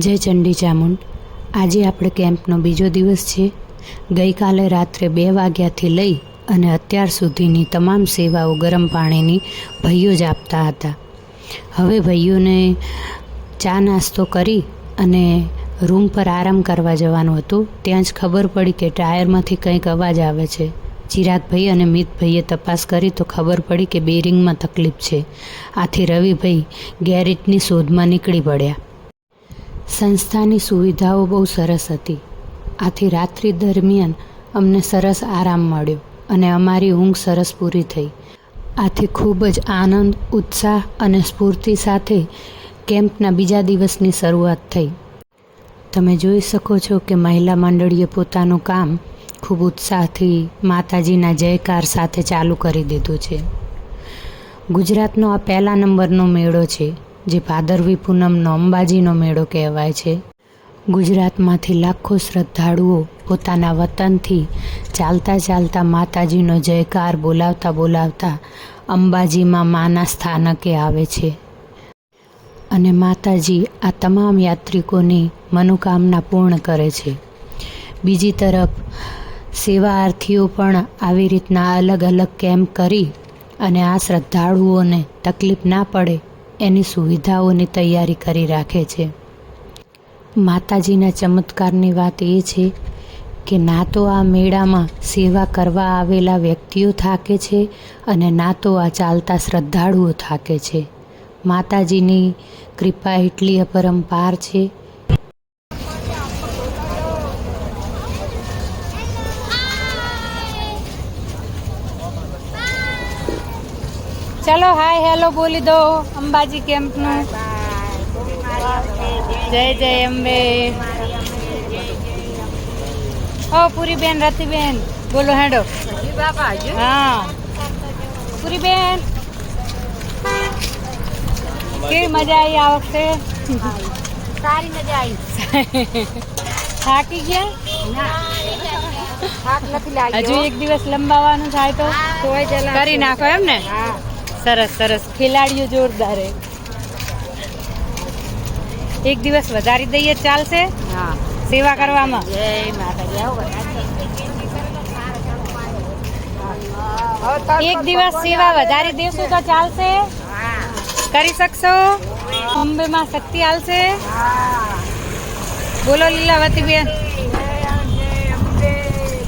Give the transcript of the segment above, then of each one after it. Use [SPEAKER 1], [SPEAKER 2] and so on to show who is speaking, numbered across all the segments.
[SPEAKER 1] જય ચંડી ચામુંડ. આજે આપણે કેમ્પનો બીજો દિવસ છે. ગઈકાલે રાત્રે બે વાગ્યાથી લઈ અને અત્યાર સુધીની તમામ સેવાઓ ગરમ પાણીની ભાઈઓ જ આપતા હતા. હવે ભાઈઓને ચા નાસ્તો કરી અને રૂમ પર આરામ કરવા જવાનું હતું. ત્યાં જ ખબર પડી કે ટાયરમાંથી કંઈક અવાજ આવે છે. ચિરાગભાઈ અને મિતભાઈએ તપાસ કરી તો ખબર પડી કે બેરિંગમાં તકલીફ છે. આથી રવિભાઈ ગેરેજની શોધમાં નીકળી પડ્યા. સંસ્થાની સુવિધાઓ બહુ સરસ હતી. આથી રાત્રિ દરમિયાન અમને સરસ આરામ મળ્યો અને અમારી ઊંઘ સરસ પૂરી થઈ. આથી ખૂબ જ આનંદ, ઉત્સાહ અને સ્ફૂર્તિ સાથે કેમ્પના બીજા દિવસની શરૂઆત થઈ. તમે જોઈ શકો છો કે મહિલા મંડળીએ પોતાનું કામ ખૂબ ઉત્સાહથી માતાજીના જયકાર સાથે ચાલુ કરી દીધું છે. ગુજરાતનો આ પહેલા નંબરનો મેળો છે. જે ભાદરવી પૂનમનો અંબાજીનો મેળો કહેવાય છે. ગુજરાતમાંથી લાખો શ્રદ્ધાળુઓ પોતાના વતનથી ચાલતા ચાલતા માતાજીનો જયકાર બોલાવતા બોલાવતા અંબાજીમાં માના સ્થાનકે આવે છે. અને માતાજી આ તમામ યાત્રિકોની મનોકામના પૂર્ણ કરે છે. બીજી તરફ, સેવાર્થીઓ પણ આવી રીતના અલગ અલગ કેમ્પ કરી અને આ શ્રદ્ધાળુઓને તકલીફ ના પડે એની સુવિધાઓની તૈયારી કરી રાખે છે. માતાજીના ચમત્કારની વાત એ છે કે ના તો આ મેળામાં સેવા કરવા આવેલા વ્યક્તિઓ થાકે છે અને ના તો આ ચાલતા શ્રદ્ધાળુઓ થાકે છે. માતાજીની કૃપા એટલી અપરંપાર છે
[SPEAKER 2] ચલો હાય હેલો બોલી દો અંબાજી કેમ્પનું. જય જય અંબે. ઓ પૂરી બેન રતિબેન બોલો હેડો. હા. પૂરી બેન કેવી મજા આવી આ વખતે?
[SPEAKER 3] સારી મજા આવી
[SPEAKER 2] થાકી ગયા? હજુ એક દિવસ લંબાવાનું થાય તો? કરી નાખો એમ ને
[SPEAKER 3] હા.
[SPEAKER 2] સરસ સરસ. ખેલાડીઓ જોરદાર હે. એક દિવસ વધારી દઈએ તો ચાલશે?
[SPEAKER 3] હા.
[SPEAKER 2] સેવા કરવામાં.
[SPEAKER 3] જય માતાજી. આવો
[SPEAKER 2] એક દિવસ સેવા વધારી દેશું તો ચાલશે? કરી શકશો? અંબેમાં શક્તિ આવશે બોલો લીલાવતી બેન.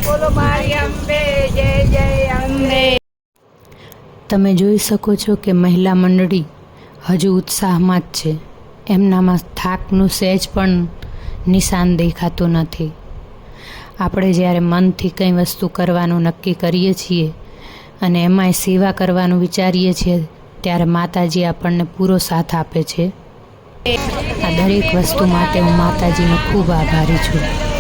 [SPEAKER 3] બોલો મારી અંબે. જય જય
[SPEAKER 2] અંબે.
[SPEAKER 1] તમે જોઈ શકો છો કે મહિલા મંડળી હજુ ઉત્સાહમાં જ છે. એમનામાં થાકનું સહેજ પણ નિશાન દેખાતું નથી. આપણે જ્યારે મનથી કંઈ વસ્તુ કરવાનું નક્કી કરીએ છીએ અને એમાંય સેવા કરવાનું વિચારીએ છીએ, ત્યારે માતાજી આપણને પૂરો સાથ આપે છે. આ દરેક વસ્તુ માટે હું માતાજીનો ખૂબ આભારી છું.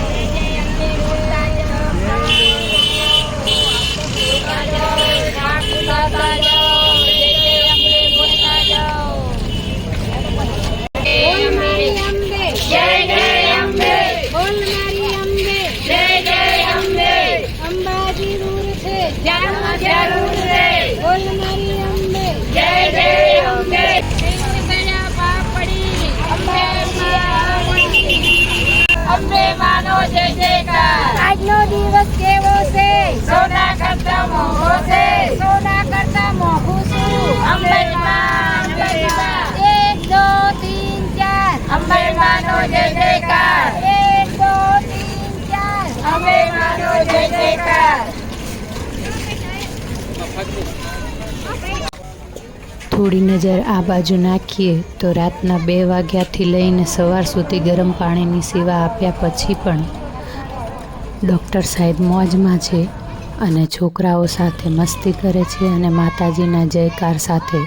[SPEAKER 2] અંબે માનો જય જયકાર. આજનો દિવસ કેવો છે? સોના કરતા મોંઘો છે. સોના કરતા મોંઘું અંબે માં. એક દો તીન ચાર. અંબે માનો જય જયકાર. એક દો તીન ચાર. અંબે માનો જય જયકાર.
[SPEAKER 1] થોડી નજર આ બાજુ નાખીએ તો રાતના બે વાગ્યાથી લઈને સવાર સુધી ગરમ પાણીની સેવા આપ્યા પછી પણ ડૉક્ટર સાહેબ મોજમાં છે અને છોકરાઓ સાથે મસ્તી કરે છે અને માતાજીના જયકાર સાથે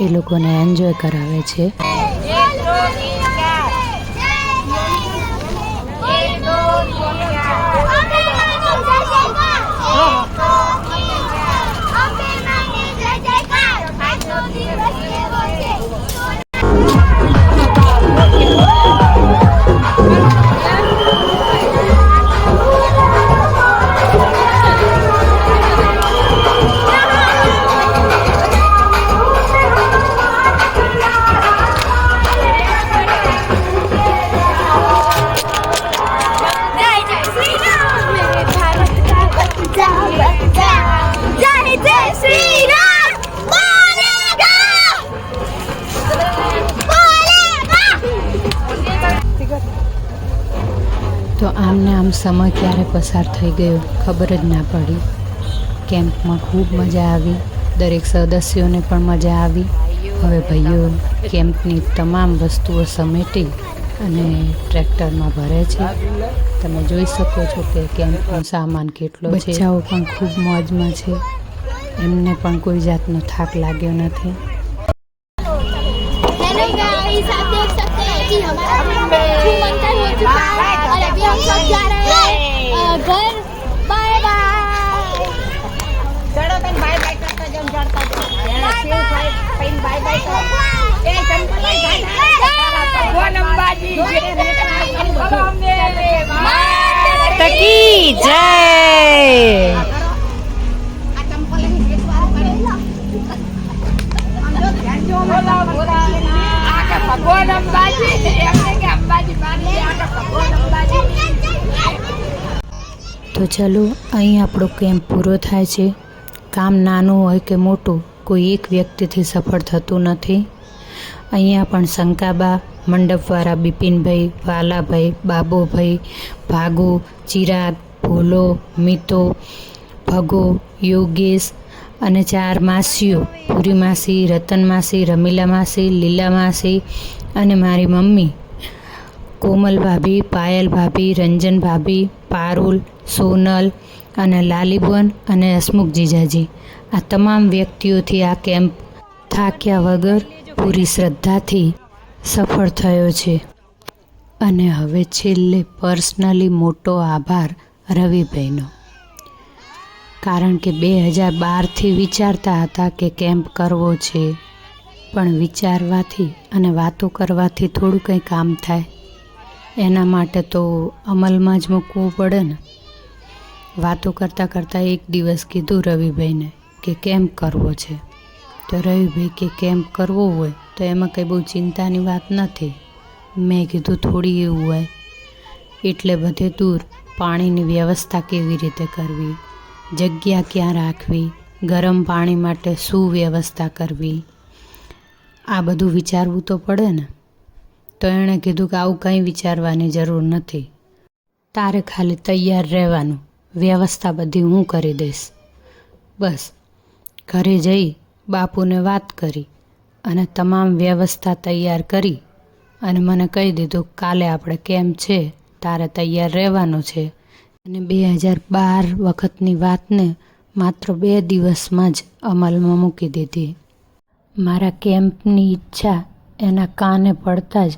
[SPEAKER 1] એ લોકોને એન્જોય કરાવે છે. સમય ક્યારે પસાર થઈ ગયો ખબર જ ના પડી. કેમ્પમાં ખૂબ મજા આવી. દરેક સદસ્યોને પણ મજા આવી. હવે ભાઈઓ કેમ્પની તમામ વસ્તુઓ સમેટી અને ટ્રેક્ટરમાં ભરે છે. તમે જોઈ શકો છો કે કેમ્પનો સામાન કેટલો છે. બચ્ચાઓ પણ ખૂબ મોજમાં છે. એમને પણ કોઈ જાતનો થાક લાગ્યો નથી.
[SPEAKER 3] ભગવાન અંબાજી અંબાજી ભગવાન અંબાજી
[SPEAKER 1] તો ચલો અહીં આપણો કેમ્પ પૂરો થાય છે. કામ નાનું હોય કે મોટું કોઈ એક વ્યક્તિથી સફળ થતું નથી. અહીંયા પણ શંકાબા મંડપવાળા બિપિનભાઈ, વાલાભાઈ, બાબુભાઈ, ભાગુ, ચિરાગ, ભોલો, મિતો, ભગો, યોગેશ અને ચાર માસીઓ. પૂરી માસી, રતન માસી, રમીલા માસી, લીલા માસી અને મારી મમ્મી. કોમલ ભાભી, પાયલ ભાભી, રંજન ભાભી, પારુલ, સોનલ અને લાલીબન અને હસમુખ જીજાજી. આ તમામ વ્યક્તિઓથી આ કેમ્પ થાક્યા વગર પૂરી શ્રદ્ધાથી સફળ થયો છે. અને હવે છેલ્લે પર્સનલી મોટો આભાર રવિભાઈનો. કારણ કે બે હજાર બારથી વિચારતા હતા કે કેમ્પ કરવો છે. પણ વિચારવાથી અને વાતો કરવાથી થોડું કંઈ કામ થાય. એના માટે તો અમલમાં જ મૂકવું પડે ને. વાતો કરતાં કરતાં એક દિવસ કીધું રવિભાઈને કે કેમ્પ કરવો છે. તો રવિભાઈ કે કેમ્પ કરવો હોય તો એમાં કંઈ બહુ ચિંતાની વાત નથી. મેં કીધું થોડી એવું હોય. એટલે બધે દૂર પાણીની વ્યવસ્થા કેવી રીતે કરવી? જગ્યા ક્યાં રાખવી? ગરમ પાણી માટે શું વ્યવસ્થા કરવી? આ બધું વિચારવું તો પડે ને. તો એણે કીધું કે આવું કંઈ વિચારવાની જરૂર નથી. તારે ખાલી તૈયાર રહેવાનું. વ્યવસ્થા બધી હું કરી દઈશ. બસ. ઘરે જઈ બાપુને વાત કરી. અને તમામ વ્યવસ્થા તૈયાર કરી અને મને કહી દીધું, કાલે આપણે કેમ છે? તારે તૈયાર રહેવાનું છે. અને બે હજાર બાર વખતની વાતને માત્ર બે દિવસમાં જ અમલમાં મૂકી દીધી. મારા કેમ્પની ઈચ્છા એના કાને પડતા જ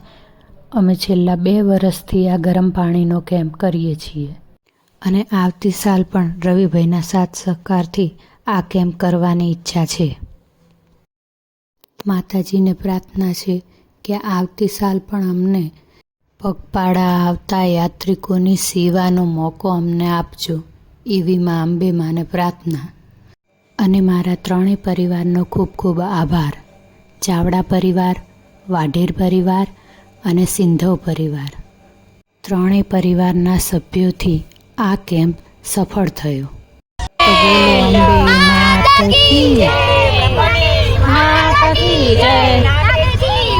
[SPEAKER 1] અમે છેલ્લા બે વર્ષથી આ ગરમ પાણીનો કેમ્પ કરીએ છીએ. અને આવતી સાલ પણ રવિભાઈના સાથ સહકારથી આ કેમ્પ કરવાની ઈચ્છા છે. માતાજીને પ્રાર્થના છે કે આવતી સાલ પણ અમને પગપાળા આવતા યાત્રિકોની સેવાનો મોકો અમને આપજો એવી મા અંબે માને પ્રાર્થના. અને મારા ત્રણેય પરિવારનો ખૂબ ખૂબ આભાર. ચાવડા પરિવાર, વાઢેર પરિવાર અને સિંધવ પરિવાર. ત્રણેય પરિવારના સભ્યોથી આ કેમ્પ સફળ થયો. માતા કી
[SPEAKER 2] જય.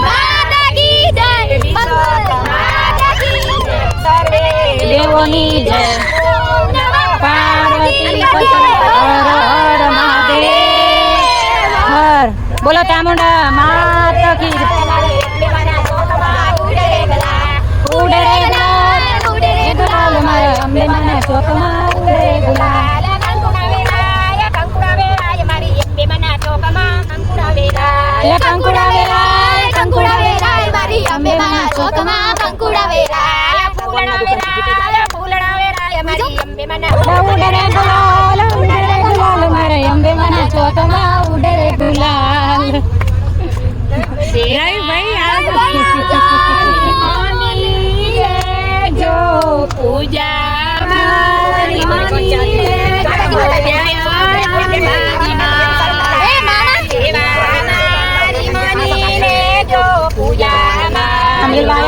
[SPEAKER 4] માતા કી જય માતા કી જય
[SPEAKER 2] સર્વે દેવોની જય બોલો ચામુંડા, માતા કી ઉડે ગુલાલ મારા અંબે માના ચોકમાં ઉડે ગુલાલ. એ કંકુડા વેરાય કંકુડા વેરાય
[SPEAKER 4] મારી અંબે માના ચોકમાં કંકુડા વેરાય
[SPEAKER 2] ઉડે રે ગુલાલ ઉડે રે ગુલાલ મારા અંબે માના ચોકમાં ઉડે ગુલાલ. રાઈ ભાઈ જો પૂજા
[SPEAKER 4] પૂજા